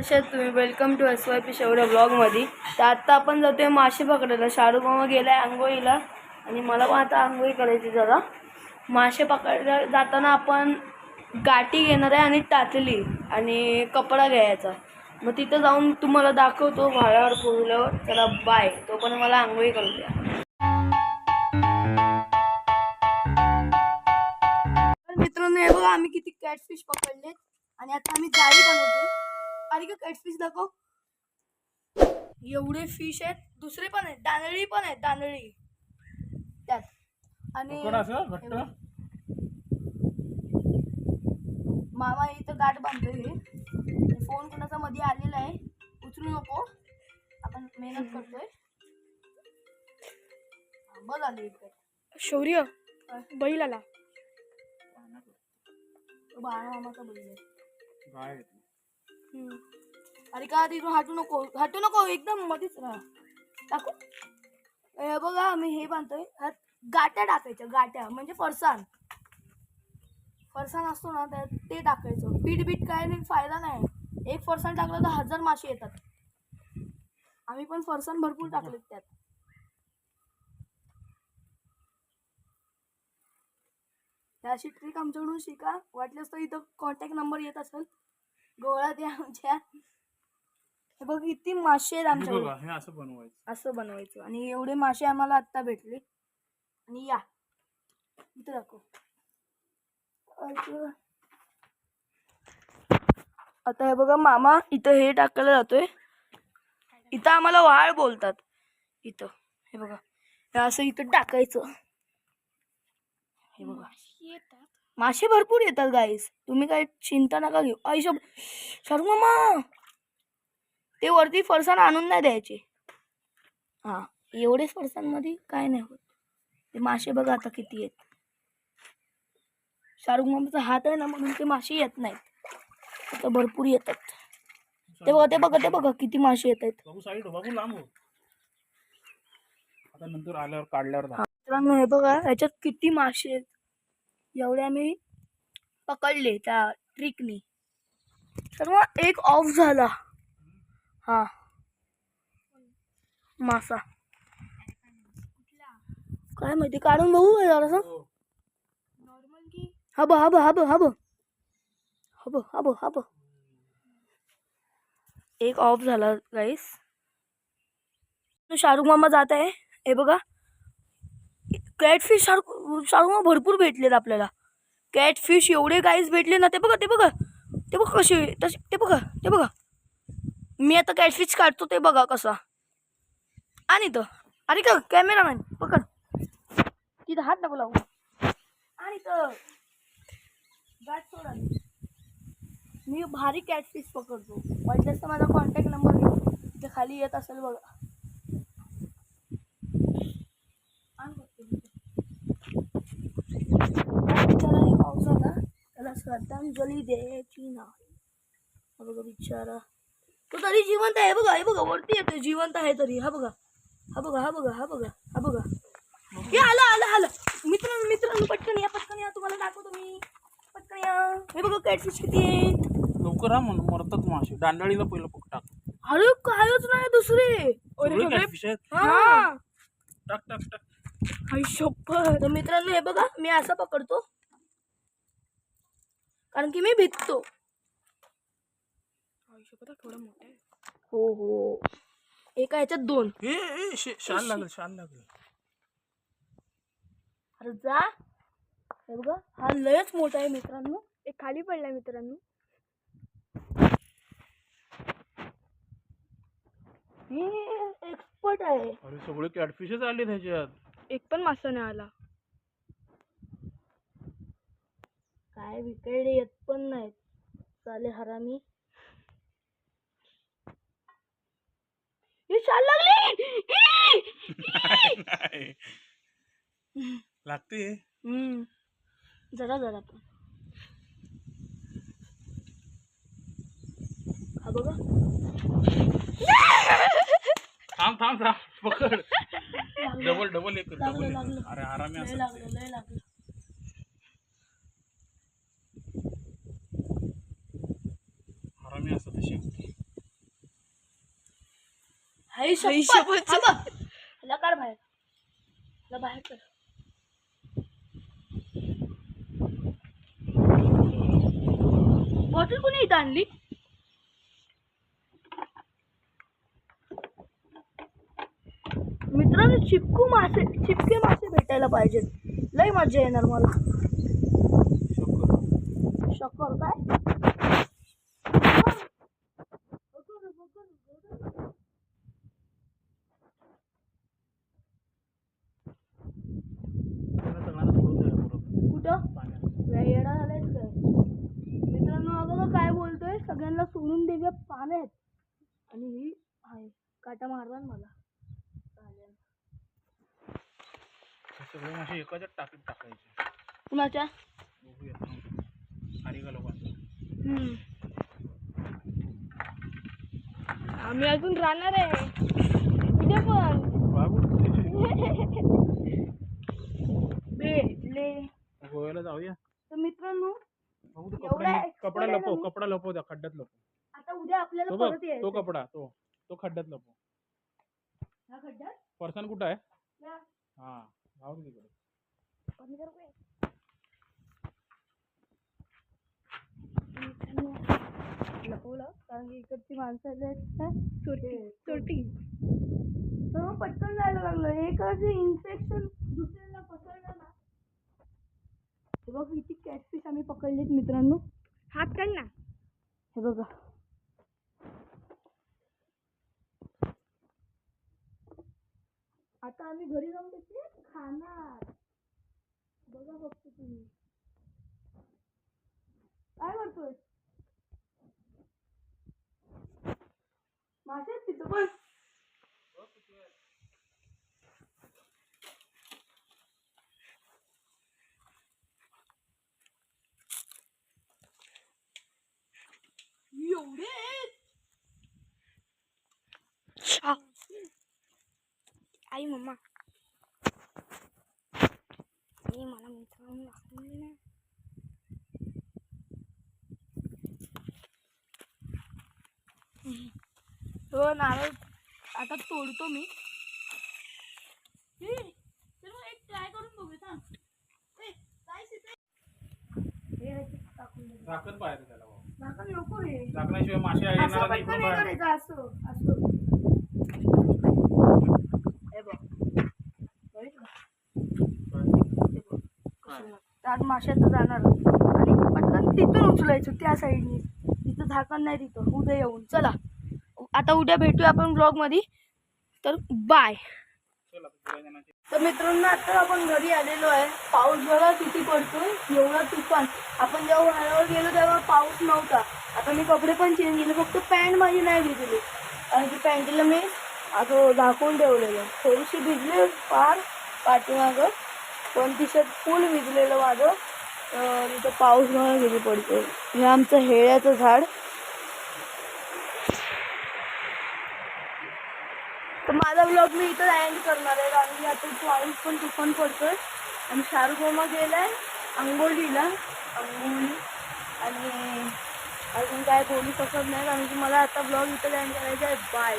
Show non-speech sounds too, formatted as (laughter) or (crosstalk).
तशात तुम्ही welcome to S Y P शेवड्या ब्लॉगमध्ये तर आत्ता आपण जातोय मासे पकडायला. शाहरुख मामा गेलाय आंघोळीला. आणि मला पण आता आंघोळी करायची जरा. मासे पकडायला जाताना आपण गाठी घेणार आहे आणि टाचली आणि कपडा घ्यायचा. मग तिथं जाऊन तुम्हाला दाखवतो भाड्यावर पोहोचल्यावर चला बाय तो पण मला आंघोळी करू द्या. मित्रांनो हे बघा आम्ही किती कॅटफिश पकडले आणि आता आम्ही जाळी बनवतो आणि का कॅटफिश दाखव. एवढे फिश आहेत. दुसरे पण आहेत. दानळी पण आहेत. दानळी त्यात. आणि हे. मामा इथं गाठ बांधतोय हे. फोन कोणाचा मध्ये आलेला आहे. उचलू नको. आपण मेहनत करतोय. हा, बघ आली शौर्य. बैल आला. तो बाळा मामाचा बैल आहे. अरे का तिथून हटू नको? हटू नको एकदम मध्येच राहा. टाकू? बघा मी हे बांधतोय. गाट्या टाकायच्या गाट्या. म्हणजे फरसाण फरसाण असतो ना त्यात ते टाकायचं. पीठ बीठ काय नाही फायदा नाही. एक फरसाण टाकलं तर हजार मासे येतात. आम्ही पण फरसाण भरपूर टाकलेत त्यात. अशी ट्रिक आमच्याकडून शिका. वाटल्यास तर इथं कॉन्टॅक्ट नंबर येत असेल. गोळा द्या आमच्या. हे बघ किती मासे आहेत आमच्याकडे. बघा हे असं बनवायचं. असं बनवायचं. आणि एवढे मासे आम्हाला आत्ता भेटले. आणि या. इथं दाखव. आता हे बघा मामा इथं हे टाकायला जातोय. इथं आम्हाला वाळ बोलतात. इथं. हे बघा. हे असं इथं टाकायचं. हे बघा. मासे भरपूर येतात गाईस तुम्ही काय चिंता नका घेऊ. आयुष्य शर्म मामा ते वरती फरसाण आणून नाही द्यायचे. हा एवढेच फरसांमध्ये काय नाही होत. ते मासे बघा आता किती आहेत. शाहरुख मामाचा हात आहे ना म्हणून ते मासे येत नाहीत. आता भरपूर येतात. ते बघा ते बघा ते बघा किती मासे येत आहेत. मित्रांनो हे बघा ह्याच्यात किती मासे आहेत. एवढे आम्ही पकडले त्या ट्रिकनी सर्व एक ऑफ झाला. हा. मासा. काय माहिती काढून बघू का जरासं? हो. हा बघ हा बघ हा बघ हा बघ हा बघ हा बघ हा बघ एक ऑफ झाला गाईस शाहरुख मामा जात आहे. हे बघा. कॅटफिश शाहरुख सारखं भरपूर भेटलेत आपल्याला. कॅटफिश एवढे काहीच भेटले ना ते बघा ते बघा. ते बघा कसे तसे ते बघा ते बघा. मी आता कॅटफिश काढतो ते बघा कसा. आणि तर अरे का कॅमेरामॅन पकड. तिथं हात नको लावू. आणि तर गाठ सोडा मी भारी कॅटफिश पकडतो. वाटल्यास तर माझा कॉन्टॅक्ट नंबर तिथे खाली येत असेल बघा आण बघते मी. त्या बिचाराने पावसाला त्याला श्रद्धांजली द्यायची नाही. हा बघा बिचारा. तो तरी जिवंत आहे बघा हे बघा वरती येतो जिवंत आहे तरी. हा बघा हा बघा हा बघा हा बघा हा बघा. हे आलं आलं आलं. मित्रांनो मित्रांनो पटकन या पटकन या. तुम्हाला दाखवतो मी. पटकन या. हे बघा कॅटफिश किती आहेत. लवकर हा म्हणून मरतात मासे. दांडाळीला पहिलं पक टाक. अरे कायच नाही दुसरे. सगळे catfish आहेत. हा. टाक टाक टाक. आई शप्पथ. तर मित्रांनो हे बघा मी असं पकडतो. कारण की मी भिजतो. थोडं मोठं आहे. हो हो. एका ह्याच्यात दोन. ए ए शे- शाल लागलं शाल लागलं. अरे जा. हे बघा हा लयच मोठा आहे मित्रांनो. एक खाली पडलाय मित्रांनो. हे एक्सपर्ट आहे. अरे सगळे कॅटफिशच आले त्याच्यात एक पण मासा नाही आला. काय विकायला येत पण नाहीत. चाले हरामी. शाल लागली. लागते. हम्म. जरा जरा पण. हा बघा. थांब थांब थांब. पकड. डबल डबल एक लागलं, डबल लागलं. अरे आरामी असं लागलं लागलं आरामी असं तशी शपथ काढ बाहेर. ह्याला बाहेर कर. बॉटल कोणी इथं आणली? मित्रांनो चिपकू मासे चिपके मासे भेटायला पाहिजेत. लय मजा येणार मला. शक्कर काय त्याला सगळ्यांना सोडून द्या बरोबर कुठं पाण्यात येडा झालायच काय मित्रांनो हा बघा काय बोलतोय सगळ्यांना सोडून देऊया पाण्यात आणि ही आहे. काटा मारला ना मला. चालेल. सगळे मासे एकाच टाकीत टाकायचे. कुणाच्या? बघूया. खाली का लोकांचं हम्म. आम्ही अजून राहणार आहे. उद्या पण. बाबू (laughs) भेटले गोव्याला जाऊया. तर मित्रांनो बघू तो एवढा कपडा expert कपडा आहे ना लपव मी. कपडा लपव त्या खड्ड्यात लपव. आता उद्या आपल्याला तो बघ परत तो यायचं कपडा तो तो खड्ड्यात लपव. ह्या खड्ड्यात? पर्सन कुठं आहे? या. हा राहू दे तिकडे. कमी कर बे. मित्रांनो, लपवलं कारण की इकडची माणसं आहेत ना, चोरटी चोरटी. तर पटकन जायला लागलं. एकाच इन्फेक्शन दुसऱ्याला पसरलं ना? हे बघ किती कॅटफिश आम्ही पकडलेत मित्रांनो. हात काढ ना. हे बघा. आता आम्ही घरी जाऊन त्याचे खाणार. बघा फक्त तुम्ही. काय करतोय मासे आहेत तिथं पण एवढे आहेत? आ. आई मम्मा आई मला मित्रांनो दाखवून दे ना हो नारळ आता तोडतो मी ए, चल मग एक ट्राय करून बघूया थांब. ए, काय तिथे? हे ह्याच्यात टाकून दे. झाकण पाहायचं त्याला. झाकण नको हे. झाकणाशिवाय मासे हे. करायचं, असं, असं. बघ. बघितलं? बघ. काय? त्यात माशाचं जाणार आणि पटकन तिथून उचलायचं त्या साईडने तिथं झाकण नाही तिथं उद्या येऊन चला आता उद्या भेटूया आपण ब्लॉगमध्ये तर बाय तर मित्रांनो आता आपण घरी आलेलो आहे. पाऊस बघा किती पडतोय. एवढा तुफान. आपण जेव्हा वाऱ्यावर गेलो तेव्हा पाऊस नव्हता. आता मी कपडे पण चेंज केले. फक्त पॅन्ट माझी नाही भिजली. आणि ती पॅन्टीला मी असं झाकून ठेवलेलं. थोडीशी भिजली फार पाठीमागं. पण तिच्यात फुल भिजलेलं माझं. तिथं पाऊस बघा किती पडतोय. हे आमचं हेळ्याचं झाड. माझा ब्लॉग मी इथं एंड करणार आहे. कारण की आता पाऊस पण तुफान पडतोय. आणि शाहरुख मामा गेलाय अंगोलीला अंगोली आणि अजून काय बोलू शकत नाही. कारण की मला आता ब्लॉग इथं अँड करायचा आहे. बाय